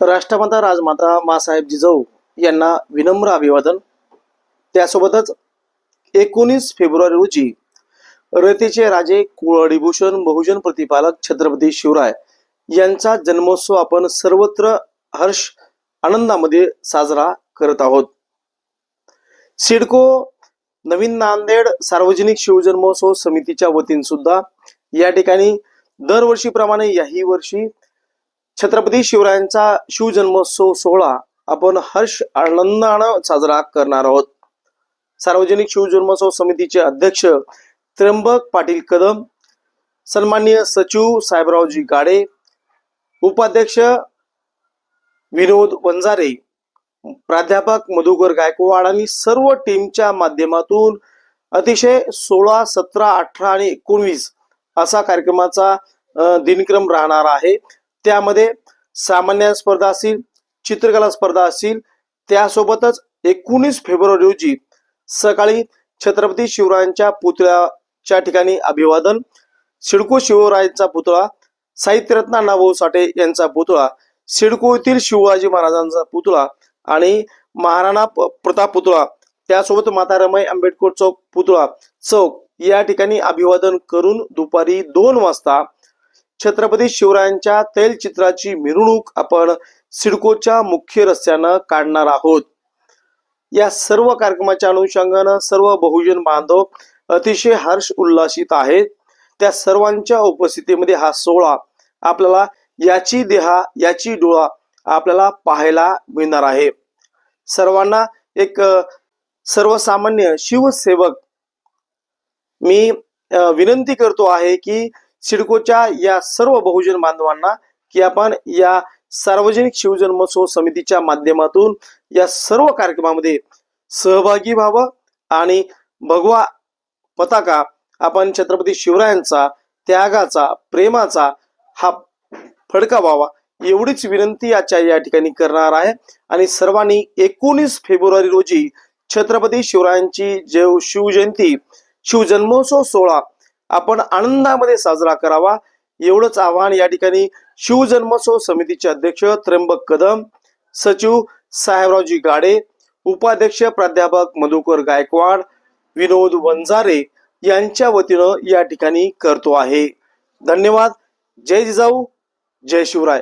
राष्ट्रमाता राजमाता मासाहेब जिजाऊ यांना विनम्र अभिवादन. त्यासोबतच एकोणीस फेब्रुवारी रोजी रयतेचे राजे कुळडीभूषण बहुजन प्रतिपालक छत्रपती शिवराय यांचा जन्मोत्सव आपण सर्वत्र हर्ष आनंदामध्ये साजरा करत आहोत. सिडको नवीन नांदेड सार्वजनिक शिवजन्मोत्सव समितीच्या वतीने सुद्धा या ठिकाणी दरवर्षीप्रमाणे याही वर्षी छत्रपती शिवरायांचा शिवजन्मोत्सव सोहळा आपण हर्ष आनंदानं साजरा करणार आहोत. सार्वजनिक शिवजन्मोत्सव समितीचे अध्यक्ष त्र्यंबक पाटील कदम सन्माननीय सचिव साहेबरावजी गाडे उपाध्यक्ष विनोद वंजारे प्राध्यापक मधुकर गायकवाड आणि सर्व टीमच्या माध्यमातून अतिशय सोळा सतरा अठरा आणि एकोणवीस असा कार्यक्रमाचा दिनक्रम राहणार आहे. त्यामध्ये सामान्य स्पर्धा असतील चित्रकला स्पर्धा असतील त्यासोबतच एकोणीस फेब्रुवारी रोजी सकाळी छत्रपती शिवरायांच्या पुतळ्याच्या ठिकाणी अभिवादन सिडको शिवरायांचा पुतळा साहित्यरत्न अण्णाभाऊ साठे यांचा पुतळा सिडको येथील शिवाजी महाराजांचा पुतळा आणि महाराणा प्रताप पुतळा त्यासोबत माता रमाई आंबेडकर चौक पुतळा चौक या ठिकाणी अभिवादन करून दुपारी दोन वाजता छत्रपती शिवरायांच्या तैलचित्राची मिरवणूक आपण सिडकोच्या मुख्य रस्त्यानं काढणार आहोत. या सर्व कार्यक्रमाच्या अनुषंगानं सर्व बहुजन बांधव अतिशय हर्ष उल्हासित आहेत. त्या सर्वांच्या उपस्थितीमध्ये हा सोहळा आपल्याला याची देहा याची डोळा आपल्याला पाहायला मिळणार आहे. सर्वांना एक सर्वसामान्य शिवसेवक मी विनंती करतो आहे की सिडकोच्या या सर्व बहुजन बांधवांना की आपण या सार्वजनिक शिवजन्मोत्सव समितीच्या माध्यमातून या सर्व कार्यक्रमामध्ये सहभागी व्हावं आणि भगवा पताका आपण छत्रपती शिवरायांचा त्यागाचा प्रेमाचा हा फडकावावा एवढीच विनंती आजच्या या ठिकाणी करणार आहे. आणि सर्वांनी एकोणीस फेब्रुवारी रोजी छत्रपती शिवरायांची जय शिवजयंती शिवजन्मोत्सव सोहळा आपण आनंदामध्ये साजरा करावा. एवढंच आवाहन या ठिकाणी शिवजन्मोत्सव समितीचे अध्यक्ष त्र्यंबक कदम सचिव साहेबरावजी गाडे उपाध्यक्ष प्राध्यापक मधुकर गायकवाड विनोद वंजारे यांच्या वतीनं या ठिकाणी करतो आहे. धन्यवाद. जय जिजाऊ. जय शिवराय.